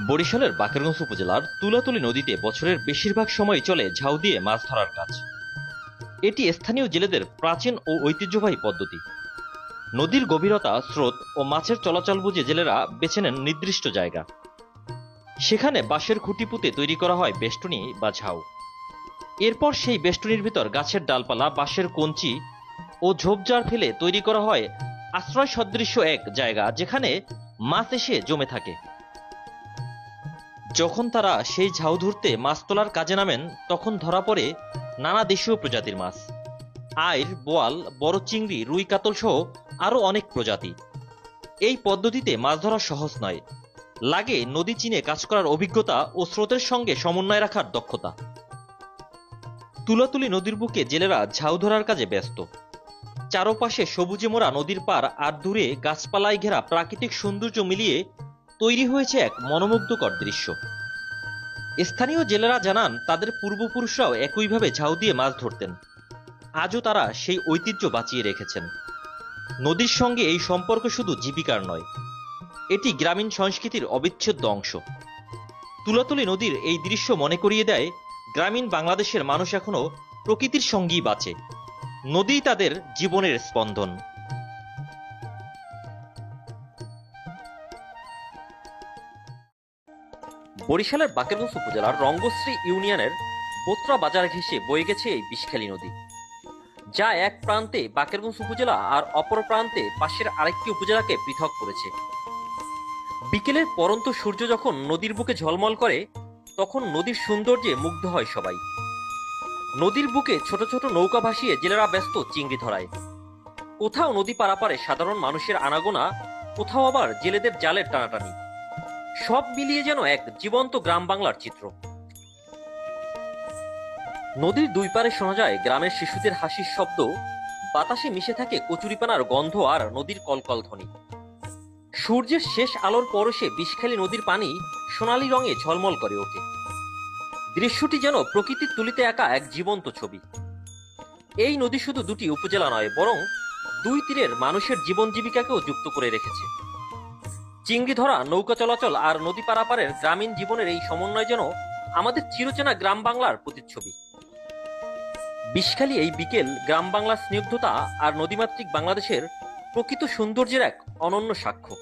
বরিশালের বাকেরগঞ্জ উপজেলার তুলাতুলি নদীতে বছরের বেশিরভাগ সময় চলে ঝাউ দিয়ে মাছ ধরার কাজ। এটি স্থানীয় জেলেদের প্রাচীন ও ঐতিহ্যবাহী পদ্ধতি। নদীর গভীরতা, স্রোত ও মাছের চলাচল বুঝে জেলেরা বেছে নেন নির্দিষ্ট জায়গা। সেখানে বাঁশের খুঁটি পুঁতে তৈরি করা হয় বেষ্টনী বা ঝাউ। এরপর সেই বেষ্টনীর ভিতর গাছের ডালপালা, বাঁশের কঞ্চি ও ঝোপঝাড় ফেলে তৈরি করা হয় আশ্রয় সদৃশ্য এক জায়গা যেখানে মাছ এসে জমে থাকে। যখন তারা সেই ঝাউ ধরতে মাছ তোলার কাজে নামেন, তখন ধরা পড়ে নানা দেশীয় প্রজাতির মাছ। আইর, বোয়াল, বড় চিংড়ি, রুই কাতল সহ আরও অনেক প্রজাতি। এই পদ্ধতিতে মাছ ধরা সহজ নয়। লাগে নদী চিনে কাজ করার অভিজ্ঞতা ও স্রোতের সঙ্গে সমন্বয় রাখার দক্ষতা। তুলাতুলি নদীর বুকে জেলেরা ঝাউ ধরার কাজে ব্যস্ত। চারপাশে সবুজে মোড়া নদীর পার আর দূরে গাছপালায় ঘেরা প্রাকৃতিক সৌন্দর্য মিলিয়ে তৈরি হয়েছে এক মনোমুগ্ধকর দৃশ্য। স্থানীয় জেলেরা জানান, তাদের পূর্বপুরুষরাও একইভাবে ঝাউ দিয়ে মাছ ধরতেন। আজও তারা সেই ঐতিহ্য বাঁচিয়ে রেখেছেন। নদীর সঙ্গে এই সম্পর্ক শুধু জীবিকার নয়, এটি গ্রামীণ সংস্কৃতির অবিচ্ছেদ্য অংশ। তুলাতুলি নদীর এই দৃশ্য মনে করিয়ে দেয়, গ্রামীণ বাংলাদেশের মানুষ এখনও প্রকৃতির সঙ্গেই বাঁচে। নদী তাদের জীবনের স্পন্দন। বরিশালের বাকেরগঞ্জ উপজেলার রঙ্গশ্রী ইউনিয়নের বোত্রা বাজার ঘেঁষে বয়ে গেছে এই বিষখালী নদী, যা এক প্রান্তে বাকেরগঞ্জ উপজেলা আর অপর প্রান্তে পাশের আরেকটি উপজেলাকে পৃথক করেছে। বিকেলের পরন্ত সূর্য যখন নদীর বুকে ঝলমল করে, তখন নদীর সৌন্দর্যে মুগ্ধ হয় সবাই। নদীর বুকে ছোট ছোট নৌকা ভাসিয়ে জেলেরা ব্যস্ত চিংড়ি ধরায়। কোথাও নদী পারাপারে সাধারণ মানুষের আনাগোনা, কোথাও আবার জেলেদের জালের টানাটানি। সব মিলিয়ে যেন এক জীবন্ত গ্রাম বাংলার চিত্র। নদীর দুই পারে শোনা যায় গ্রামের শিশুদের হাসির শব্দ, বাতাসে মিশে থাকে কচুরিপানার গন্ধ আর নদীর কলকল ধ্বনি। সূর্যের শেষ আলোর পরশে বিষখালী নদীর পানি সোনালী রঙে ঝলমল করে ওঠে। দৃশ্যটি যেন প্রকৃতির তুলিতে একা এক জীবন্ত ছবি। এই নদী শুধু দুটি উপজেলা নয়, বরং দুই তীরের মানুষের জীবন জীবিকাকেও যুক্ত করে রেখেছে। চিংড়ি ধরা নৌকা চলাচল আর নদী পারাপারের গ্রামীণ জীবনের এই সমন্বয় যেন আমাদের চিরচেনা গ্রাম বাংলার প্রতিচ্ছবি। বিষখালী এই বিকেল গ্রাম বাংলার স্নিগ্ধতা আর নদীমাতৃক বাংলাদেশের প্রকৃত সৌন্দর্যের এক অনন্য সাক্ষ্য।